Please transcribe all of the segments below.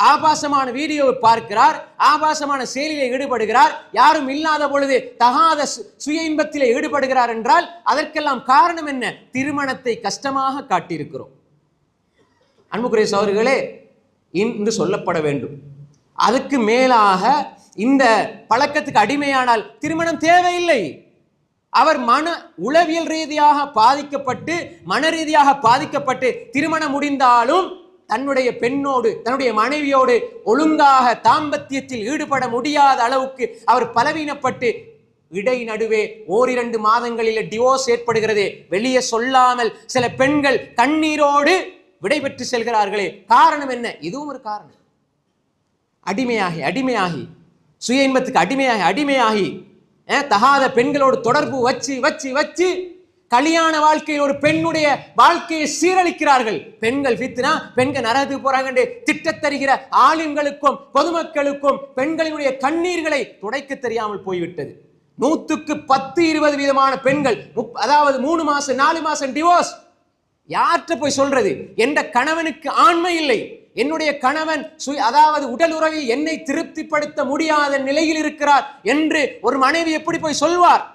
ஆபாசமான வீடியோவை பார்க்கிறார் ஆபாசமான செயலிலே ஈடுபடுகிறார். யாரும் இல்லாத பொழுது தகாத சு- சுய இன்பத்திலே ஈடுபடுகிறார் என்றால் அதற்கெல்லாம் காரணம் என்ன? திருமணத்தை கஷ்டமாக காட்டியிருக்கிறோம். அன்புக்குரிய சோதர்களே இன்று சொல்லப்பட வேண்டும். அதுக்கு மேலாக இந்த பழக்கத்துக்கு அடிமையானால் திருமணம் தேவையில்லை. அவர் மன உளவியல் ரீதியாக பாதிக்கப்பட்டு மன ரீதியாக பாதிக்கப்பட்டு திருமணம் முடிந்தாலும் தன்னுடைய பெண்ணோடு தன்னுடைய மனைவியோடு ஒழுங்காக தாம்பத்தியத்தில் ஈடுபட முடியாத அளவுக்கு அவர் பலவீனப்பட்டு இடை நடுவே ஓரிரண்டு மாதங்களில் டிவோர்ஸ் ஏற்படுகிறது. வெளியே சொல்லாமல் சில பெண்கள் கண்ணீரோடு விடைபெற்று செல்கிறார்களே. காரணம் என்ன? இதுவும் ஒரு காரணம். அடிமையாகி அடிமையாகி. சுய இன்பத்துக்கு அடிமையாகி அடிமையாகி. தகாத பெண்களோடு தொடர்பு வச்சு வச்சு வச்சு கல்யாண வாழ்க்கையில் ஒரு பெண்ணுடைய வாழ்க்கையை சீரழிக்கிறார்கள். பெண்கள் வித்துனா பெண்கள் நரகத்துக்கு போறாங்க திட்டத் தருகிற ஆலிம்களுக்கும் பொதுமக்களுக்கும் பெண்களினுடைய கண்ணீர்களை துடைக்க தெரியாமல் போய்விட்டது. நூத்துக்கு பத்து இருபது விதமான பெண்கள் முப்- அதாவது மூணு மாசம் நாலு மாசம் டிவோர்ஸ் யார்கிட்ட போய் சொல்றது? என்ற கணவனுக்கு ஆண்மை இல்லை. என்னுடைய கணவன் சுய அதாவது உடல் உறவில் என்னை திருப்திப்படுத்த முடியாத நிலையில் இருக்கிறார் என்று ஒரு மனைவி எப்படி போய் சொல்வார்?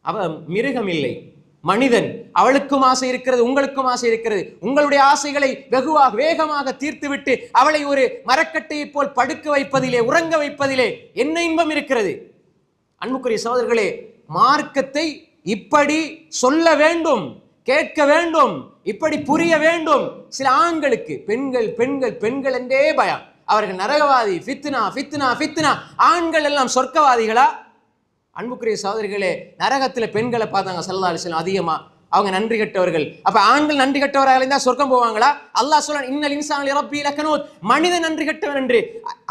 அவ மிருகம் இல்லை மனிதன் அவளுக்கும் ஆசை இருக்கிறது உங்களுக்கும் ஆசை இருக்கிறது. உங்களுடைய ஆசைகளை வெகுவாக வேகமாக தீர்த்துவிட்டு அவளை ஒரு மரக்கட்டையைப் போல் படுக்க வைப்பதிலே உறங்க வைப்பதிலே என்ன இன்பம் இருக்கிறது? அன்புக்குரிய சகோதரர்களே மார்க்கத்தை இப்படி சொல்ல வேண்டும் கேட்க வேண்டும் இப்படி புரிய வேண்டும். சில ஆண்களுக்கு பெண்கள் பெண்கள் பெண்கள் என்றே பயம். அவர்கள் நரகவாதி ஃபித்னா ஃபித்னா ஃபித்னா. ஆண்கள் எல்லாம் சொர்க்கவாதிகளா? அன்புக்குரிய சோதரிகளே நரகத்தில் பெண்களை பார்த்தாங்க சல்லா அலிஸ்லாம் அதிகமாக அவங்க நன்றி கெட்டவர்கள். அப்ப ஆண்கள் நன்றி கட்டவராக இருந்தா சொர்க்கம் போவாங்களா? அல்லாஹ் சொல்ல இன்னல் இன்சான் இறப்பி இலக்கனோத் மனித நன்றி கெட்டவன் என்று.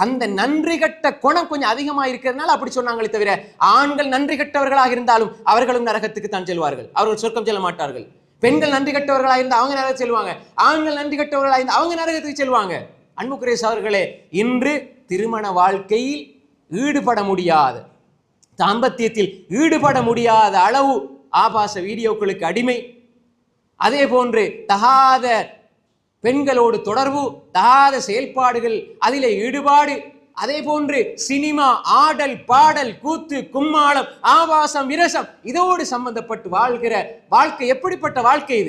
அந்த நன்றி கெட்ட குணம் கொஞ்சம் அதிகமா இருக்கிறதுனால அப்படி சொன்னாங்களே தவிர ஆண்கள் நன்றி கெட்டவர்களாக இருந்தாலும் அவர்களும் நரகத்துக்கு தான் செல்வார்கள். அவர்கள் சொர்க்கம் செல்ல மாட்டார்கள். பெண்கள் நன்றி கெட்டவர்களாக இருந்தால் அவங்க நரகத்துக்கு செல்வாங்க. ஆண்கள் நன்றி கெட்டவர்களாக இருந்தால் அவங்க நரகத்துக்கு செல்வாங்க. அன்புக்குரிய சகோதரர்களே இன்று திருமண வாழ்க்கையில் ஈடுபட முடியாது. தாம்பத்தியத்தில் ஈடுபட முடியாத அளவு ஆபாச வீடியோக்களுக்கு அடிமை. அதே போன்று தகாத பெண்களோடு தொடர்பு தகாத செயல்பாடுகள் அதிலே ஈடுபாடு. அதே போன்று சினிமா ஆடல் பாடல் கூத்து கும்மாளம் ஆபாசம் விரசம் இதோடு சம்பந்தப்பட்டு வாழ்கிற வாழ்க்கை எப்படிப்பட்ட வாழ்க்கை இது?